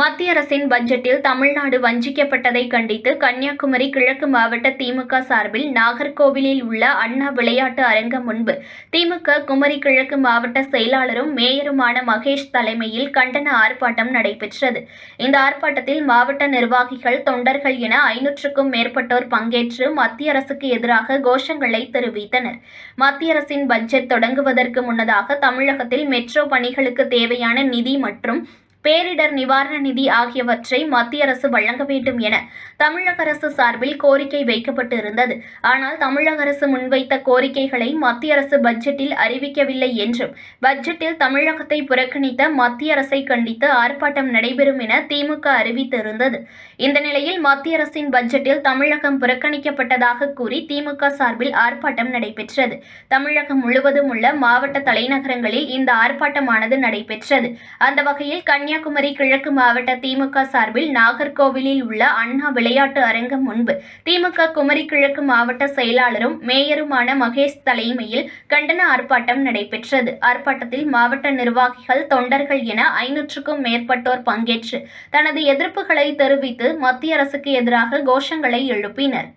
மத்திய அரசின் பட்ஜெட்டில் தமிழ்நாடு வஞ்சிக்கப்பட்டதை கண்டித்து கன்னியாகுமரி கிழக்கு மாவட்ட திமுக சார்பில் நாகர்கோவிலில் உள்ள அண்ணா விளையாட்டு அரங்கம் முன்பு திமுக குமரி கிழக்கு மாவட்ட செயலாளரும் மேயருமான மகேஷ் தலைமையில் கண்டன ஆர்ப்பாட்டம் நடைபெற்றது. இந்த ஆர்ப்பாட்டத்தில் மாவட்ட நிர்வாகிகள் தொண்டர்கள் என ஐநூற்றுக்கும் மேற்பட்டோர் பங்கேற்று மத்திய அரசுக்கு எதிராக கோஷங்களை தெரிவித்தனர். மத்திய அரசின் பட்ஜெட் தொடங்குவதற்கு முன்னதாக தமிழகத்தில் மெட்ரோ பணிகளுக்கு தேவையான நிதி மற்றும் பேரிடர் நிவாரண நிதி ஆகியவற்றை மத்திய அரசு வழங்க வேண்டும் என தமிழக அரசு சார்பில் கோரிக்கை வைக்கப்பட்டு இருந்தது ஆனால் தமிழக அரசு முன்வைத்த கோரிக்கைகளை மத்திய அரசு பட்ஜெட்டில் அறிவிக்கவில்லை என்றும் பட்ஜெட்டில் தமிழகத்தை புறக்கணித்த மத்திய அரசை கண்டித்து ஆர்ப்பாட்டம் நடைபெறும் என திமுக அறிவித்திருந்தது. இந்த நிலையில் மத்திய அரசின் பட்ஜெட்டில் தமிழகம் புறக்கணிக்கப்பட்டதாக கூறி திமுக சார்பில் ஆர்ப்பாட்டம் நடைபெற்றது. தமிழகம் முழுவதும் உள்ள மாவட்ட தலைநகரங்களில் இந்த ஆர்ப்பாட்டமானது நடைபெற்றது. அந்த வகையில் கன்னியாகுமரி கிழக்கு மாவட்ட திமுக சார்பில் நாகர்கோவிலில் உள்ள அண்ணா விளையாட்டு அரங்கம் முன்பு திமுக குமரி கிழக்கு மாவட்ட செயலாளரும் மேயருமான மகேஷ் தலைமையில் கண்டன ஆர்ப்பாட்டம் நடைபெற்றது. ஆர்ப்பாட்டத்தில் மாவட்ட நிர்வாகிகள் தொண்டர்கள் என ஐநூற்றுக்கும் மேற்பட்டோர் பங்கேற்று தனது எதிர்ப்புகளை தெரிவித்து மத்திய அரசுக்கு எதிராக கோஷங்களை எழுப்பினர்.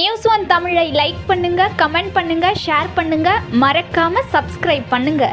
நியூஸ் ஒன் தமிழை லைக் பண்ணுங்க கமெண்ட் பண்ணுங்க ஷேர் பண்ணுங்க. மறக்காம சப்ஸ்கிரைப் பண்ணுங்க.